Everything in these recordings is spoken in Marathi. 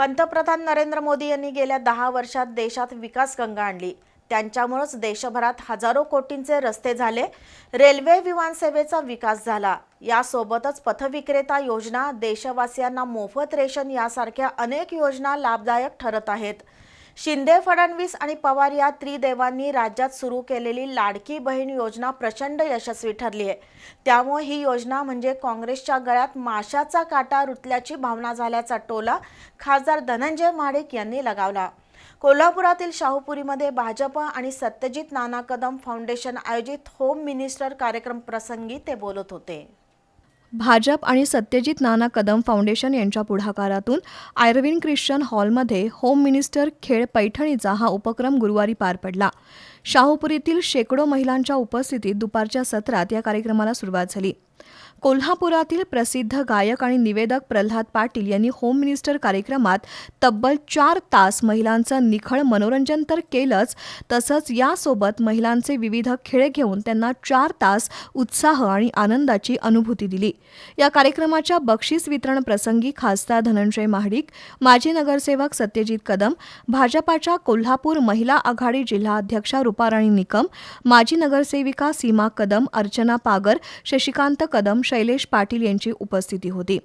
पंतप्रधान नरेंद्र मोदी यांनी गेल्या दहा वर्षात देशात विकास गंगा आणली. त्यांच्यामुळेच देशभरात हजारो कोटींचे रस्ते झाले. रेल्वे विमानसेवेचा विकास झाला. यासोबतच पथविक्रेता योजना देशवासियांना मोफत रेशन यासारख्या अनेक योजना लाभदायक ठरत आहेत. शिंदे फडणवीस आणि पवार या त्रिदेवांनी राज्यात सुरू केलेली लाडकी बहीण योजना प्रचंड यशस्वी ठरली आहे. त्यामुळे ही योजना म्हणजे काँग्रेसच्या गळ्यात माशाचा काटा रुतल्याची भावना झाल्याचा टोला खासदार धनंजय महाडिक यांनी लगावला. कोल्हापुरातील शाहूपुरीमध्ये भाजप आणि सत्यजित नाना कदम फाउंडेशन आयोजित होम मिनिस्टर कार्यक्रम प्रसंगी ते बोलत होते. भाजप आणि सत्यजित नाना कदम फाउंडेशन यांच्या पुढाकारातून आयर्विन ख्रिश्चन हॉलमध्ये होम मिनिस्टर खेळ पैठणीचा हा उपक्रम गुरुवारी पार पडला. शाहूपुरीतील शेकडो महिलांच्या उपस्थितीत दुपारच्या सत्रात या कार्यक्रमाला सुरुवात झाली. कोल्हापुरातील प्रसिद्ध गायक आणि निवेदक प्रल्हाद पाटील यांनी होम मिनिस्टर कार्यक्रमात तब्बल चार तास महिलांचं निखळ मनोरंजन तर केलंच तसंच यासोबत महिलांचे विविध खेळ घेऊन त्यांना चार तास उत्साह आणि आनंदाची अनुभूती दिली. या कार्यक्रमाच्या बक्षीस वितरण प्रसंगी खासदार धनंजय महाडिक माजी नगरसेवक सत्यजित कदम भाजपाच्या कोल्हापूर महिला आघाडी जिल्हा अध्यक्षा रुपाराणी निकम माजी नगरसेविका सीमा कदम अर्चना पागर शशिकांत कदम शैलेश पाटील यांची उपस्थिती होती.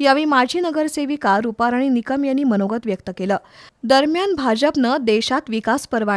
यावेळी माजी नगरसेविका रुपाराणी निकम यांनी मनोगत व्यक्त केलं. दरम्यान भाजपनं देशात विकास पर्व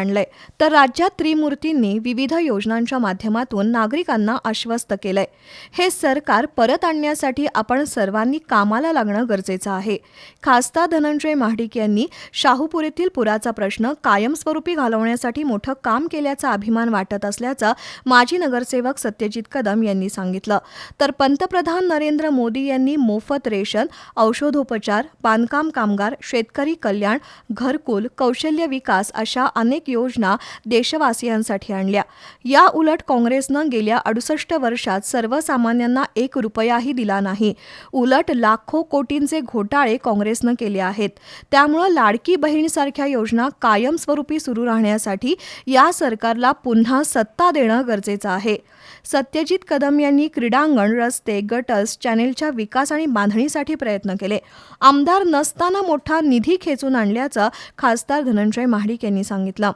तर राज्यात त्रिमूर्तींनी विविध योजनांच्या माध्यमातून नागरिकांना आश्वस्त केलंय. हे सरकार परत आणण्यासाठी आपण सर्वांनी कामाला लागणं गरजेचं आहे. खासदार धनंजय महाडिक यांनी शाहूपुरीतील पुराचा प्रश्न कायमस्वरूपी घालवण्यासाठी मोठं काम केल्याचा अभिमान वाटत असल्याचं माजी नगरसेवक सत्यजित कदम यांनी सांगितलं. तर पंतप्रधान नरेंद्र मोदी यांनी मोफत रेशन औषधोपचार बांधकाम कामगार शेतकरी कल्याण घरकुल कौशल्य विकास अशा अनेक योजना देशवासियांसाठी आणल्या. या उलट काँग्रेसनं गेल्या अडुसष्ट वर्षात सर्वसामान्यांना एक रुपयाही दिला नाही. उलट लाखो कोटींचे घोटाळे काँग्रेसनं केले आहेत. त्यामुळं लाडकी बहीणसारख्या योजना कायमस्वरूपी सुरू राहण्यासाठी या सरकारला पुन्हा सत्ता देणं गरजेचं आहे. सत्यजित कदम यांनी क्रीडांगण रस्ते गटस चॅनेलच्या विकास आणि बांधणीसाठी प्रयत्न केले. आमदार नसताना मोठा निधी खेचून आणल्याचं खासदार धनंजय महाडिक यांनी सांगितलं.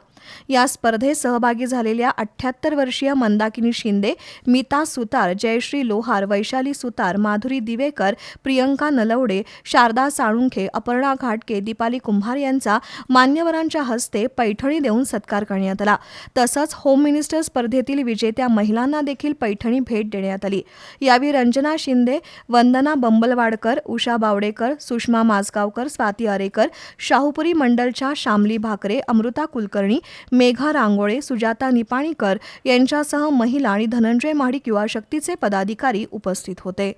या स्पर्धेत सहभागी झालेल्या अठ्ठ्याहत्तर वर्षीय मंदाकिनी शिंदे मीता सुतार जयश्री लोहार वैशाली सुतार माधुरी दिवेकर प्रियंका नलवडे शारदा साळुंखे अपर्णा घाटके दीपाली कुंभार यांचा मान्यवरांच्या हस्ते पैठणी देऊन सत्कार करण्यात आला. तसंच होम मिनिस्टर स्पर्धेतील विजेत्या महिलांना देखील पैठणी भेट देण्यात आली. यावेळी रंजना शिंदे वंदना बंबलवाडकर उषा बावडेकर सुषमा माजगावकर स्वाती अरेकर शाहूपुरी मंडलच्या शामली भाकरे अमृता कुलकर्णी मेघा रांगोळे सुजाता निपाणीकर यांच्यासह महिला आणि धनंजय महाडिक युवा शक्तीचे पदाधिकारी उपस्थित होते.